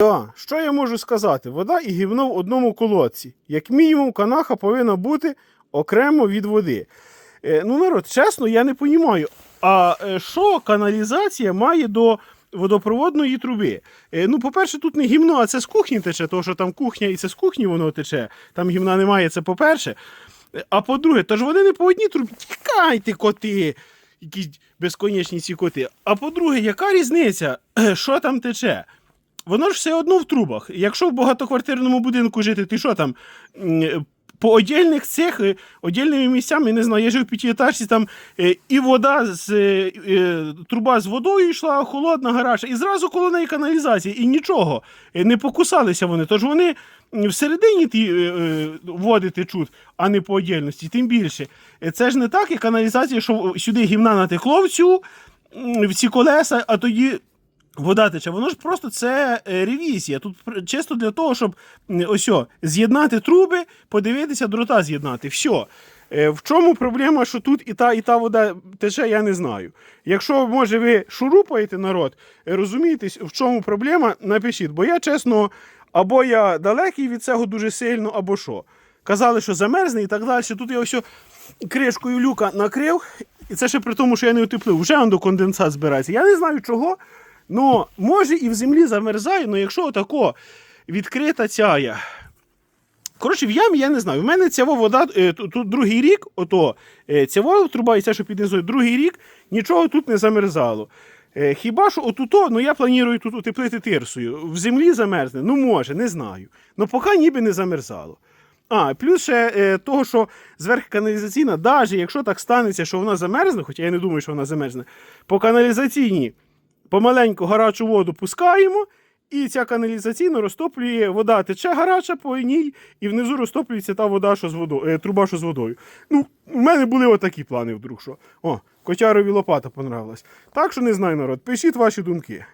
Да, що я можу сказати? Вода і гівно в одному колодці. Як мінімум, канаха повинна бути окремо від води. Е, ну, народ, чесно, я не розумію, а е, що каналізація має до водопроводної труби? Е, ну, по-перше, тут не гімно, а це з кухні тече, тому що там кухня і це з кухні воно тече. Там гімна немає, це по-перше. Е, А по-друге, то ж вони не по одній трубі. Тікайте, коти! Якісь безконечні ці коти. А по-друге, яка різниця, що там тече? Воно ж все одно в трубах. Якщо в багатоквартирному будинку жити, ти що там? По отдільних цих, е, отдільними місцями, не знаю, я жив в п'ятиэтажці, там е, і вода з е, труба з водою йшла, холодна, гаряча, і зразу коло неї каналізація, і нічого. Не покусалися вони. Тож вони всередині ті води течуть, а не по отдільності. Тим більше. Це ж не так, як каналізація, що сюди гімна натекло в цю, в ці колеса, а тоді Вода тече, воно ж просто це е, ревізія. Тут чисто для того, щоб ось о, з'єднати труби, подивитися, дрота з'єднати. Все. В чому проблема, що тут і та, і та вода тече, я не знаю. Якщо, може, ви шурупаєте народ, е, розумієтесь, в чому проблема, напишіть. Бо я чесно, або я далекий від цього дуже сильно, або що. Казали, що замерзне і так далі. Тут я ось кришкою люка накрив, і це ще при тому, що я не утеплив. Вже до конденсат збирається. Я не знаю чого. Ну, може і в землі замерзає, але якщо отако відкрита цяя. Коротше, в ямі я не знаю. В мене ця вода е, тут, другий рік, ото е, ця труба і ця, що під низою, другий рік нічого тут не замерзало. Е, хіба що отуто, ну я планую тут утеплити тирсою. В землі замерзне? Ну може, не знаю. Ну поки ніби не замерзало. А, плюс ще е, того, що зверху каналізаційна, навіть якщо так станеться, що вона замерзне, хоча я не думаю, що вона замерзне, по каналізаційній помаленьку гарячу воду пускаємо, і ця каналізаційно розтоплює вода, тече гаряча по ній, і внизу розтоплюється та вода, що з водою, е, труба, що з водою. Ну, у мене були отакі плани вдруг, що. О, котярові лопата понравилась. Так що не знаю, народ, пишіть ваші думки.